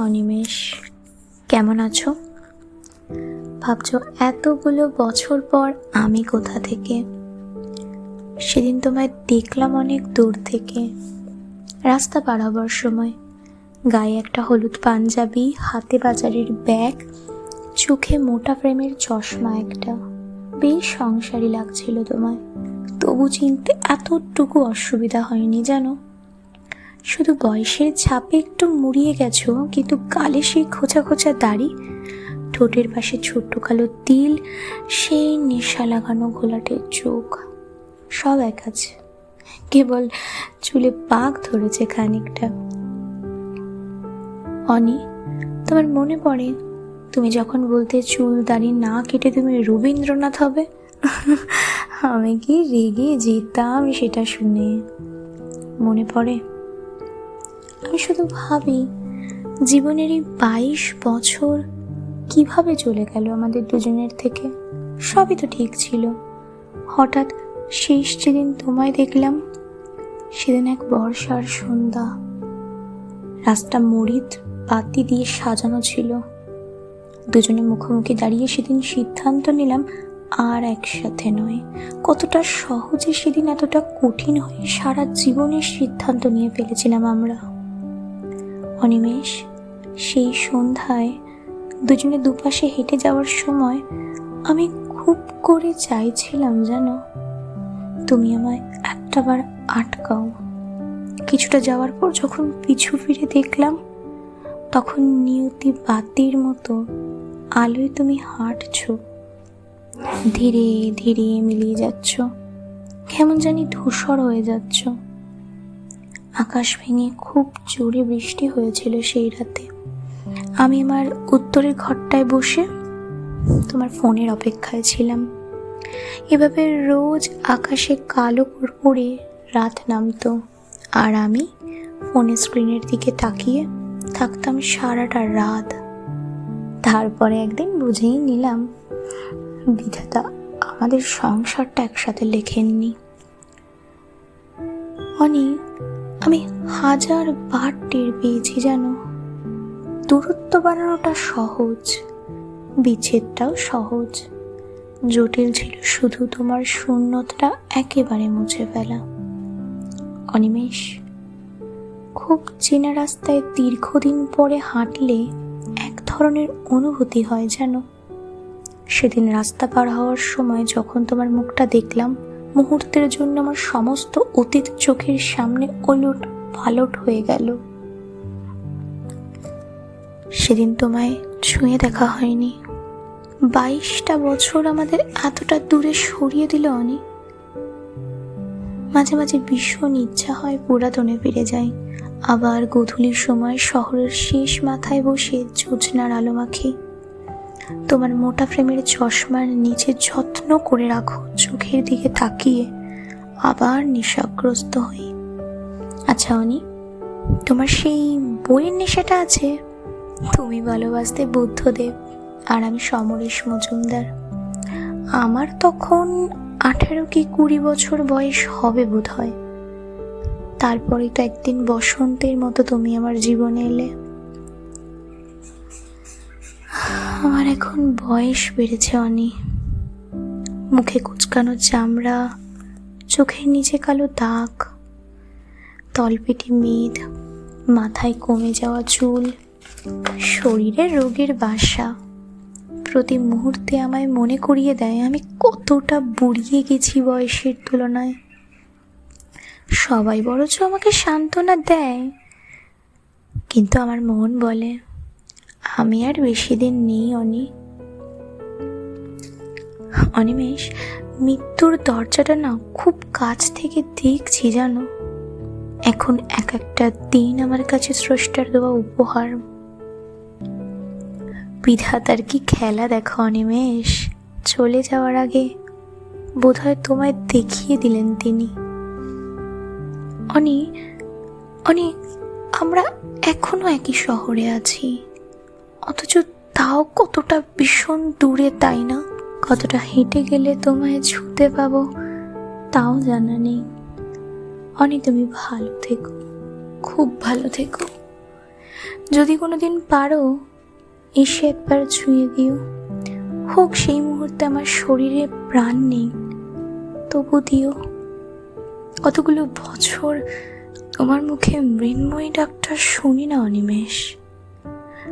অনিমেষ, কেমন আছো? ভাবছ এতগুলো বছর পর আমি কোথা থেকে? সেদিন তোমায় দেখলাম অনেক দূর থেকে। রাস্তা পার হবার সময় গায়ে একটা হলুদ পাঞ্জাবি, হাতে বাজারের ব্যাগ, চোখে মোটা ফ্রেমের চশমা একটা। বেশ সংসারী লাগছিল তোমায়। তবু চিনতে এতটুকু অসুবিধা হয়নি, জানো? শুধু বয়সের ছাপে একটু মুড়িয়ে গেছো, কিন্তু গালে সেই খোঁচা খোঁচা দাড়ি, ঠোঁটের পাশে ছোট্ট কালো তিল, সেই নেশা লাগানো ঘোলাটে চোখ, সব এক আছে। কেবল চুলে পাক ধরেছে খানিকটা। অনি, তোমার মনে পড়ে, তুমি যখন বলতে চুল দাড়ি না কেটে তুমি রবীন্দ্রনাথ হবে? আমি কি রেগে যেতাম সেটা শুনে? মনে পড়ে? আমি শুধু ভাবি, জীবনের এই বাইশ বছর কীভাবে চলে গেল আমাদের দুজনের থেকে? সবই তো ঠিক ছিল। হঠাৎ শেষ যেদিন তোমায় দেখলাম, সেদিন এক বর্ষার সন্ধ্যা। রাস্তা মরিদ বাতি দিয়ে সাজানো ছিল। দুজনে মুখোমুখি দাঁড়িয়ে সেদিন সিদ্ধান্ত নিলাম আর একসাথে নয়। কতটা সহজে সেদিন এতটা কঠিন হয়ে সারা জীবনের সিদ্ধান্ত নিয়ে ফেলেছিলাম আমরা। অনিমেষ সেই সন্ধ্যায় দুজনে দুপাশে হেঁটে যাওয়ার সময় আমি খুব করে চাইছিলাম জানো তুমি আমায় একটাবার আটকাও। কিছুটা যাওয়ার পর যখন পিছু ফিরে দেখলাম, তখন নিয়তি বাতির মতো আলোয় তুমি হাঁটছ। ধীরে ধীরে মিলিয়ে যাচ্ছ। কেমন জানি ধূসর হয়ে যাচ্ছ। আকাশ ভেঙে খুব জোরে বৃষ্টি হয়েছিল সেই রাতে। আমি আমার উত্তরের ঘরটায় বসে তোমার ফোনের অপেক্ষায় ছিলাম। এভাবে রোজ আকাশে কালো করে রাত নামতো। আর আমি ফোনের স্ক্রিনের দিকে তাকিয়ে থাকতাম সারাটা রাত। তারপরে একদিন বুঝেই নিলাম, বিধাতা আমাদের সংসারটা একসাথে লেখেননি। অনি আমি হাজার বার টের পেয়েছি জানো। দূরত্ব বানানোটা সহজ, বিচ্ছেদটাও সহজ। জটিল ছিল শুধু তোমার শূন্যতা একেবারে মুছে ফেলা। অনিমেষ, খুব চেনা রাস্তায় দীর্ঘদিন পরে হাঁটলে এক ধরনের অনুভূতি হয় যেন সেদিন রাস্তা পার হওয়ার সময় যখন তোমার মুখটা দেখলাম মুহূর্তের জন্য আমার সমস্ত অতীত চোখের সামনে ওলট পালট হয়ে গেল। সেদিন তোমায় ছুঁয়ে দেখা হয়নি। বাইশটা বছর আমাদের এতটা দূরে সরিয়ে দিল অনি। মাঝে মাঝে ভীষণ ইচ্ছা হয় পুরাতনে ফিরে যাই। আবার গধূলির সময় শহরের শেষ মাথায় বসে যোজনার আলো মাখি। তোমার মোটা ফ্রেমের চশমার নিচে যত্ন করে রাখো, চোখের দিকে তাকিয়ে আবার নেশাগ্রস্ত হই আচ্ছা অনি, তোমার সেই বইয়ের নেশাটা আছে? তুমি ভালোবাসতে বুদ্ধদেব, আর আমি সমরেশ মজুমদার। আমার তখন আঠেরো কি কুড়ি বছর বয়স হবে বোধ হয় তারপরে তো একদিন বসন্তের মতো তুমি আমার জীবনে এলে। আমার এখন বয়স বেড়েছে, অনি। মুখে কুচকানো চামড়া চোখের নিচে কালো দাগ, তলপেটি মেদ, মাথায় কমে যাওয়া চুল, শরীরে রোগের বাসা। প্রতি মুহূর্তে আমায় মনে করিয়ে দেয়, আমি কতটা বুড়িয়ে গেছি বয়সের তুলনায়। সবাই বরঞ্চ আমাকে সান্ত্বনা দেয়। কিন্তু আমার মন বলে আমি আর বেশি দিন নেই, অনি। অনিমেষ, মৃত্যুর দরজাটা না খুব কাছ থেকে দেখছি, জানো? এখন এক একটা দিন আমার কাছে স্রষ্টার দেওয়া উপহার। বিধাতার কি খেলা দেখো, অনিমেষ? চলে যাওয়ার আগে বোধহয় তোমায় দেখিয়ে দিলেন তিনি। অনি অনি, আমরা এখনও একই শহরে আছি। অথচ তাও কতটা ভীষণ দূরে, তাই না? কতটা হেঁটে গেলে তোমায় ছুতে পাবো, তাও জানা নেই। অনি, তুমি ভালো থেকো, খুব ভালো থেকো। যদি কোনোদিন পারো, এসে একবার ছুঁয়ে দিও। হোক, সেই মুহূর্তে আমার শরীরে প্রাণ নেই, তবু দিও। কতগুলো বছর তোমার মুখে মৃন্ময়ী ডাক্তার শুনি না, অনিমেষ।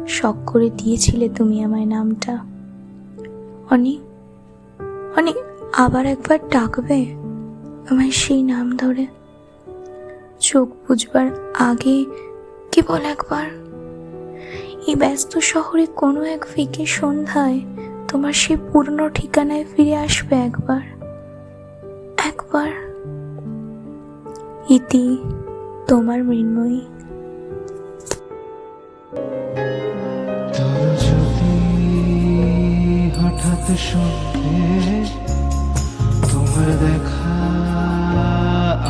শখ করে দিয়েছিলে তুমি আমায় নামটা। অনি অনি, আবার একবার ডাকবে আমায় সেই নাম ধরে। চোখ বুঝবার আগে কেবল একবার। এই ব্যস্ত শহরে কোনো এক ফিকে সন্ধ্যায় তোমার সেই পুরনো ঠিকানায় ফিরে আসবে একবার। একবার। ইতি তোমার মৃন্ময়ী। হঠাৎ সন্ধে তোমার দেখা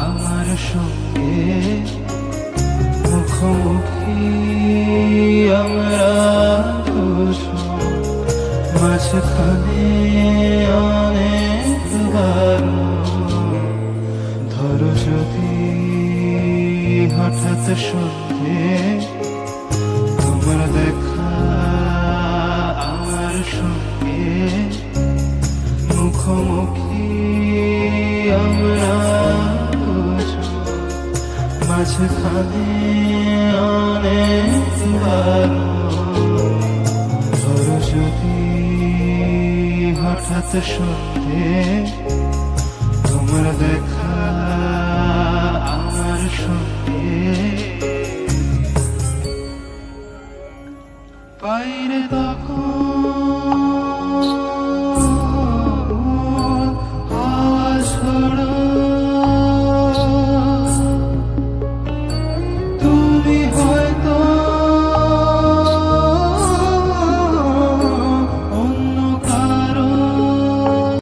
আমার সঙ্গে মুখোমুখি আমরা মাঝখানে অনেকবার ধরো যদি হঠাৎ সন্ধে মুখোমুখি আমরা। মাঝখানে অনেকবার ধর যদি হঠাৎ শুনতে তোমার দেখা